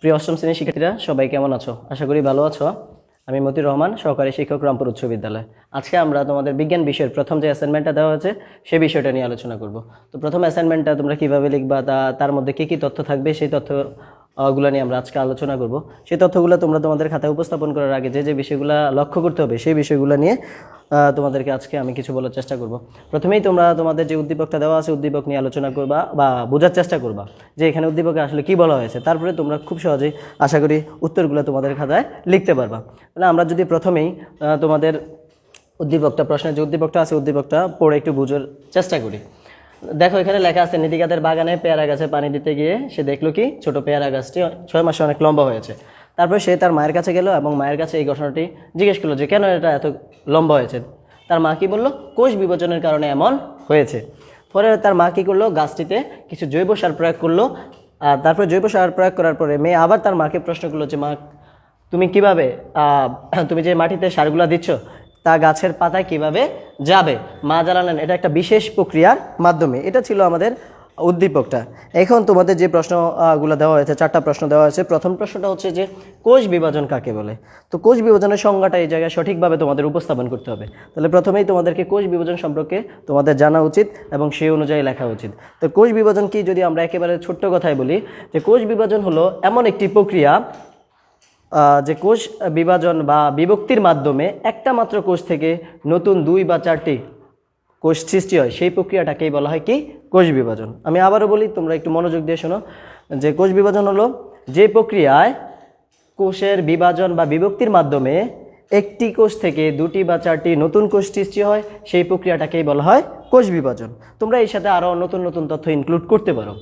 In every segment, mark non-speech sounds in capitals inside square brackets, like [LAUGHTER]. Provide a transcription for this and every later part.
প্রিয় অষ্টম শ্রেণির শিক্ষার্থীরা, সবাই কেমন আছো? আশা করি ভালো আছো। আমি মতি রহমান, সহকারী শিক্ষক রামপুর উচ্চ বিদ্যালয়। আজকে আমরা তোমাদের বিজ্ঞান বিষয়ের প্রথম যে অ্যাসাইনমেন্টটা দেওয়া হয়েছে, সে বিষয়টা নিয়ে আলোচনা করব। তো প্রথম অ্যাসাইনমেন্টটা তোমরা কীভাবে লিখবা, তা তার মধ্যে কী কী তথ্য থাকবে, সেই তথ্য গুলো নিয়ে আমরা আজকে আলোচনা করব। সেই তথ্যগুলো তোমরা তোমাদের খাতায় উপস্থাপন করার আগে যে যে বিষয়গুলো লক্ষ্য করতে হবে, সেই বিষয়গুলো নিয়ে তোমাদেরকে আজকে আমি কিছু বলার চেষ্টা করব। প্রথমেই তোমরা তোমাদের যে উদ্দীপকটা দেওয়া আছে, উদ্দীপক নিয়ে আলোচনা করবা বা বোঝার চেষ্টা করবা যে এখানে উদ্দীপকে আসলে কি বলা হয়েছে। তারপরে তোমরা খুব সহজেই আশা করি উত্তরগুলো তোমাদের খাতায় লিখতে পারবা। তাহলে আমরা যদি প্রথমেই তোমাদের উদ্দীপকটা, প্রশ্নের যে উদ্দীপকটা আছে, উদ্দীপকটা পড়ে একটু বোঝার চেষ্টা করি। দেখো, এখানে লেখা আছে নীতিকাদের বাগানে পেয়ারা গাছে পানি দিতে গিয়ে সে দেখল কি, ছোট পেয়ারা গাছটি ছয় মাসে অনেক লম্বা হয়েছে। তারপরে সে তার মায়ের কাছে গেল এবং মায়ের কাছে এই ঘটনাটি জিজ্ঞেস করল যে, কেন এটা এত লম্বা হয়েছে? তার মা কি বলল, কোষ বিভাজনের কারণে এমন হয়েছে। পরে তার মা কি করল, গাছটিতে কিছু জৈব সার প্রয়োগ করল। আর তারপরে জৈব সার প্রয়োগ করার পরে মেয়ে আবার তার মাকে প্রশ্ন করল যে, মা, তুমি কীভাবে তুমি যে মাটিতে সারগুলো দিচ্ছ তা গাছের পাতায় কীভাবে যাবে? মা জানালেন, এটা একটা বিশেষ প্রক্রিয়ার মাধ্যমে। এটা ছিল আমাদের উদ্দীপকটা। এখন তোমাদের যে প্রশ্নগুলো দেওয়া হয়েছে, চারটা প্রশ্ন দেওয়া হয়েছে, প্রথম প্রশ্নটা হচ্ছে যে, কোষ বিভাজন কাকে বলে? তো কোষ বিভাজনের সংজ্ঞাটা এই জায়গায় সঠিকভাবে তোমাদের উপস্থাপন করতে হবে। তাহলে প্রথমেই তোমাদেরকে কোষ বিভাজন সম্পর্কে তোমাদের জানা উচিত এবং সেই অনুযায়ী লেখা উচিত। তো কোষ বিভাজন কি? যদি আমরা একেবারে ছোট্ট কথায় বলি, যে কোষ বিভাজন হলো এমন একটি প্রক্রিয়া যে কোষ বিভাজন বা বিভক্তির মাধ্যমে একটা মাত্র কোষ থেকে নতুন দুই বা চারটি কোষ সৃষ্টি হয়, সেই প্রক্রিয়াটাকেই বলা হয় কি? কোষ বিভাজন। আমি আবারও বলি, তোমরা একটু মনোযোগ দিয়ে শোনো। যে কোষ বিভাজন হলো যে প্রক্রিয়ায় কোষের বিভাজন বা বিভক্তির মাধ্যমে একটি কোষ থেকে দুটি বা চারটি নতুন কোষ সৃষ্টি হয়, সেই প্রক্রিয়াটাকেই বলা হয় কোষ বিভাজন। তোমরা এই সাথে আরও নতুন নতুন তথ্য ইনক্লুড করতে পারো।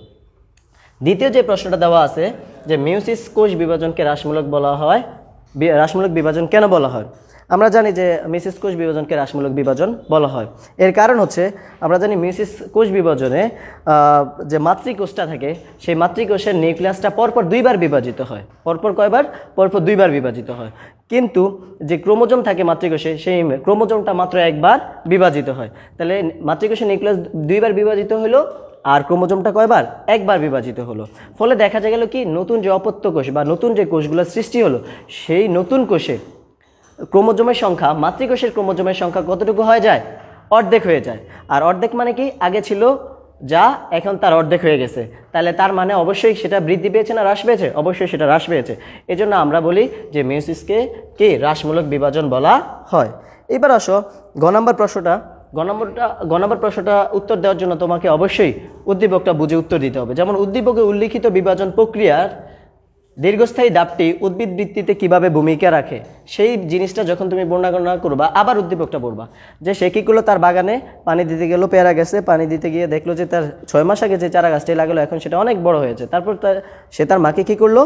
দ্বিতীয় যে প্রশ্নটা দেওয়া আছে যে মিউসিস কোষ বিভাজনকে হ্রাসমূলক বলা হয় রাসমূলক বিভাজন কেন বলা হয়? আমরা জানি যে মিউসিস কোষ বিভাজনকে হ্রাসমূলক বিভাজন বলা হয়। এর কারণ হচ্ছে, আমরা জানি মিউসিস কোষ বিভাজনে যে মাতৃকোষটা থাকে, সেই মাতৃকোষের নিউক্লিয়াসটা পরপর দুইবার বিভাজিত হয়। পরপর কয়বার? পরপর দুইবার বিভাজিত হয়। কিন্তু যে ক্রোমোজোম থাকে মাতৃকোষে, সেই ক্রোমোজোমটা মাত্র একবার বিভাজিত হয়। তাহলে মাতৃকোষের নিউক্লিয়াস দুইবার বিভাজিত হলো, আর ক্রোমোজোমটা কয়বার? একবার বিভাজিত হলো। ফলে দেখা গেল কি, নতুন যে অপত্য কোষ বা নতুন যে কোষগুলো সৃষ্টি হলো, সেই নতুন কোষে ক্রোমোজোমের সংখ্যা, মাতৃকোষের ক্রোমোজোমের সংখ্যা কতটুকু হয়ে যায়? অর্ধেক হয়ে যায়। আর অর্ধেক মানে কি? আগে ছিল যা, এখন তার অর্ধেক হয়ে গেছে। তাহলে তার মানে অবশ্যই সেটা বৃদ্ধি পেয়েছে না হ্রাস পেয়েছে? অবশ্যই সেটা হ্রাস পেয়েছে। এজন্য আমরা বলি যে মিউসিসকে কি হ্রাসমূলক বিভাজন বলা হয়। এবার আসো গ নম্বর প্রশ্নটা। গ নম্বরটা গ নম্বর প্রশ্নটা উত্তর দেওয়ার জন্য তোমাকে অবশ্যই উদ্দীপকটা বুঝে উত্তর দিতে হবে। যেমন উদ্দীপকে উল্লিখিত বিভাজন প্রক্রিয়ার দীর্ঘস্থায়ী দাপটি উদ্ভিদ বৃত্তিতে কীভাবে ভূমিকা রাখে, সেই জিনিসটা যখন তুমি বর্ণনা করবা, আবার উদ্দীপকটা পড়বা। যে সে কী করল তার বাগানে পানি দিতে গেল, পেয়ারা গেছে পানি দিতে গিয়ে দেখল যে তার ছয় মাস আগে যে চারা গাছটি লাগালো, এখন সেটা অনেক বড় হয়েছে। তারপর তার সে তার মাকে কী করল?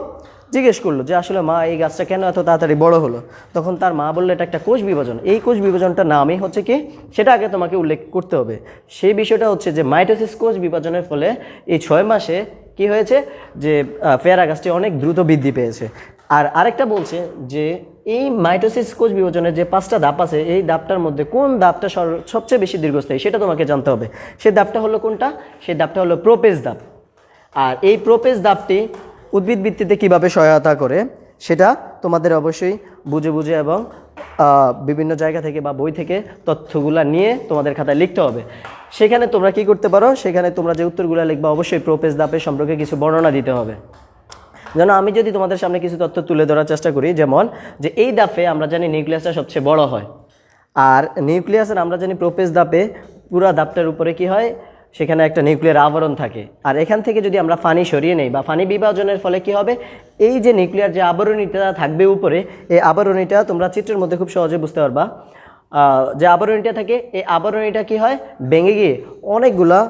জিজ্ঞেস করল যে, আসলে মা, এই গাছটা কেন এত তাড়াতাড়ি বড় হলো? তখন তার মা বলল, এটা একটা কোষ বিভাজন। এই কোষ বিভাজনটার নামই হচ্ছে কি? সেটা আগে তোমাকে উল্লেখ করতে হবে। সেই বিষয়টা হচ্ছে যে, মাইটোসিস কোষ বিভাজনের ফলে এই ছয় মাসে কি হয়েছে? যে পেয়ারা গাছটি অনেক দ্রুত বৃদ্ধি পেয়েছে। আর আরেকটা বলছে যে, এই মাইটোসিস কোষ বিভাজনের যে পাঁচটা ধাপ আছে, এই ধাপটার মধ্যে কোন ধাপটা সবচেয়ে বেশি দীর্ঘস্থায়ী সেটা তোমাকে জানতে হবে। সেই ধাপটা হলো কোনটা? সেই ধাপটা হলো প্রোপেজ ধাপ আর এই প্রোপেজ ধাপটি উদ্ভিদ ভিত্তিতে কীভাবে সহায়তা করে, সেটা তোমাদের অবশ্যই বুঝে বুঝে এবং বিভিন্ন জায়গা থেকে বা বই থেকে তথ্যগুলা নিয়ে তোমাদের খাতায় লিখতে হবে। সেখানে তোমরা কি করতে পারো? সেখানে তোমরা যে উত্তরগুলো লিখবা, অবশ্যই প্রোপেজ ধাপের সম্পর্কে কিছু বর্ণনা দিতে হবে। যেন আমি যদি তোমাদের সামনে কিছু তথ্য তুলে ধরার চেষ্টা করি, যেমন যে এই দাপে আমরা জানি নিউক্লিয়াসটা সবচেয়ে বড় হয়। আর নিউক্লিয়াসের আমরা জানি প্রোপেজ দাপে পুরো দাপটার উপরে কি হয়? সেখানে একটা নিউক্লিয়ার আবরণ থাকে। আর এখান থেকে যদি আমরা ফানি সরিয়ে নেই বা ফানি বিভাজনের ফলে কি হবে? এই যে নিউক্লিয়ার যে আবরণীটা থাকবে উপরে, এই আবরণীটা তোমরা চিত্রের মধ্যে খুব সহজে বুঝতে পারবা। যে আবরণীটা থাকে, এই আবরণীটা কি হয়? ভেঙে গিয়ে অনেকগুলা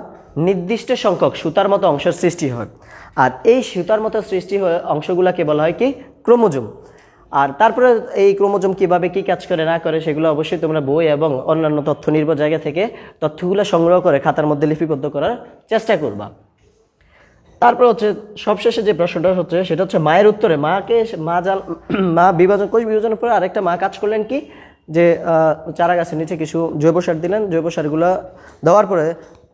নির্দিষ্ট সংখ্যক সুতার মতো অংশ সৃষ্টি হয়। আর এই সুতার মতো সৃষ্টি হয়ে অংশগুলোকে বলা হয় কি? ক্রোমোজোম। আর তারপরে এই ক্রোমোজোম কীভাবে কি কাজ করে, না করে, সেগুলো অবশ্যই তোমরা বই এবং অন্যান্য তথ্য নির্ভর জায়গা থেকে তথ্যগুলো সংগ্রহ করে খাতার মধ্যে লিপিবদ্ধ করার চেষ্টা করবা। তারপর হচ্ছে, সবশেষে যে প্রশ্নটা হচ্ছে, সেটা হচ্ছে মায়ের উত্তরে, মাকে মা জান [CLEARS THROAT] মা বিভাজন কোষ বিভাজনের পরে আরেকটা মা কাজ করলেন কি? যে চারা গাছের নিচে কিছু জৈব সার দিলেন, জৈব সারগুলো দেওয়ার পরে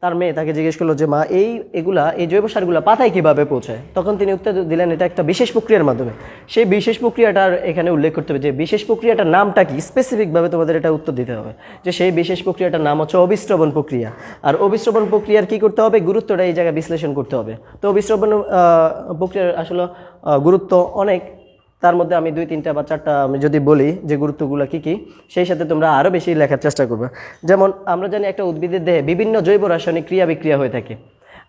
তার মেয়ে তাকে জিজ্ঞেস করল যে, মা, এই এগুলা, এই জৈব সারগুলা পাতায় কীভাবে পৌঁছায় তখন তিনি উত্তর দিলেন, এটা একটা বিশেষ প্রক্রিয়ার মাধ্যমে। সেই বিশেষ প্রক্রিয়াটার এখানে উল্লেখ করতে হবে যে, বিশেষ প্রক্রিয়াটার নামটা কি? স্পেসিফিকভাবে তোমাদের এটা উত্তর দিতে হবে। যে, সেই বিশেষ প্রক্রিয়াটার নাম হচ্ছে অবিশ্রবণ প্রক্রিয়া। আর অবিশ্রবণ প্রক্রিয়ার কি করতে হবে? গুরুত্বটা এই জায়গায় বিশ্লেষণ করতে হবে। তো অবিশ্রবণ প্রক্রিয়ার আসলে গুরুত্ব অনেক তার মধ্যে আমি দুই, তিনটা বা চারটা আমি যদি বলি যে গুরুত্বগুলো কী কী, সেই সাথে তোমরা আরও বেশি লেখার চেষ্টা করবে। যেমন আমরা জানি একটা উদ্ভিদের দেহে বিভিন্ন জৈব রাসায়নিক ক্রিয়া বিক্রিয়া হয়ে থাকে।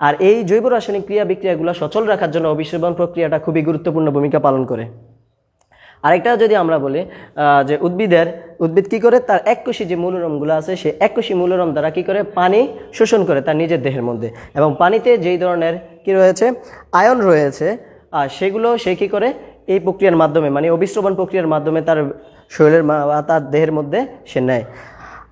আর এই জৈব রাসায়নিক ক্রিয়া বিক্রিয়াগুলো সচল রাখার জন্য অবিশ্রবণ প্রক্রিয়াটা খুবই গুরুত্বপূর্ণ ভূমিকা পালন করে। আরেকটা যদি আমরা বলি যে উদ্ভিদের, উদ্ভিদ কি করে? তার এককোষী যে মূলরমগুলো আছে সে এককোষী মূলরম দ্বারা কি করে? পানি শোষণ করে তার নিজের দেহের মধ্যে। এবং পানিতে যেই ধরনের কি রয়েছে? আয়ন রয়েছে। আর সেগুলো সে কি করে? এই প্রক্রিয়ার মাধ্যমে মানে অবিশ্রবণ প্রক্রিয়ার মাধ্যমে তার শরীরের বা তার দেহের মধ্যে সে নেয়।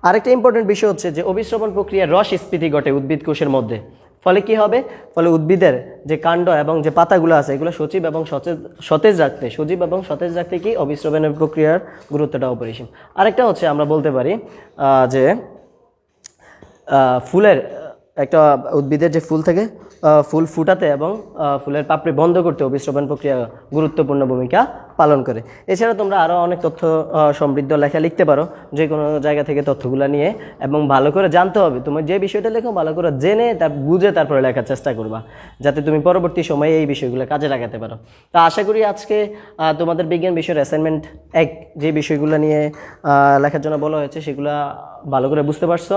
আরেকটা ইম্পর্টেন্ট বিষয় হচ্ছে যে, অবিশ্রবণ প্রক্রিয়ার রস স্ফীতি ঘটে উদ্ভিদ কোষের মধ্যে। ফলে কি হবে? ফলে উদ্ভিদের যে কাণ্ড এবং যে পাতাগুলো আছে, এগুলো সচিব এবং সতেজ সতেজ রাখতে, সজীব এবং সতেজ রাখতে কি অবিশ্রবণের প্রক্রিয়ার গুরুত্বটা অপরিসীম। আরেকটা হচ্ছে আমরা বলতে পারি যে ফুলের একটা উদ্ভিদের যে ফুল থাকে ফুল ফুটাতে এবং ফুলের পাপড়ি বন্ধ করতে অভিশ্রবণ প্রক্রিয়া গুরুত্বপূর্ণ ভূমিকা পালন করে। এছাড়া তোমরা আরও অনেক তথ্য সমৃদ্ধ লেখা লিখতে পারো। যে কোনো জায়গা থেকে তথ্যগুলো নিয়ে এবং ভালো করে জানতে হবে। তুমি যে বিষয়টা লেখো, ভালো করে জেনে তা বুঝে তারপরে লেখার চেষ্টা করবা। যাতে তুমি পরবর্তী সময়ে এই বিষয়গুলো কাজে লাগাতে পারো। তা আশা করি আজকে তোমাদের বিজ্ঞান বিষয়ের অ্যাসাইনমেন্ট এক, যে বিষয়গুলো নিয়ে লেখার জন্য বলা হয়েছে, সেগুলো ভালো করে বুঝতে পারছ।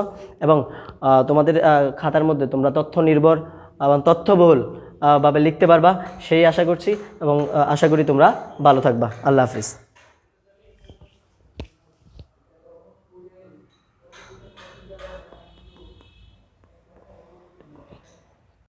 এবং তোমাদের খাতার মধ্যে তোমরা তথ্য নির্ভর এবং তথ্যবহুল ভাবে লিখতে পারবা সেই আশা করছি এবং আশা করি তোমরা ভালো থাকবা। আল্লাহ হাফিজ।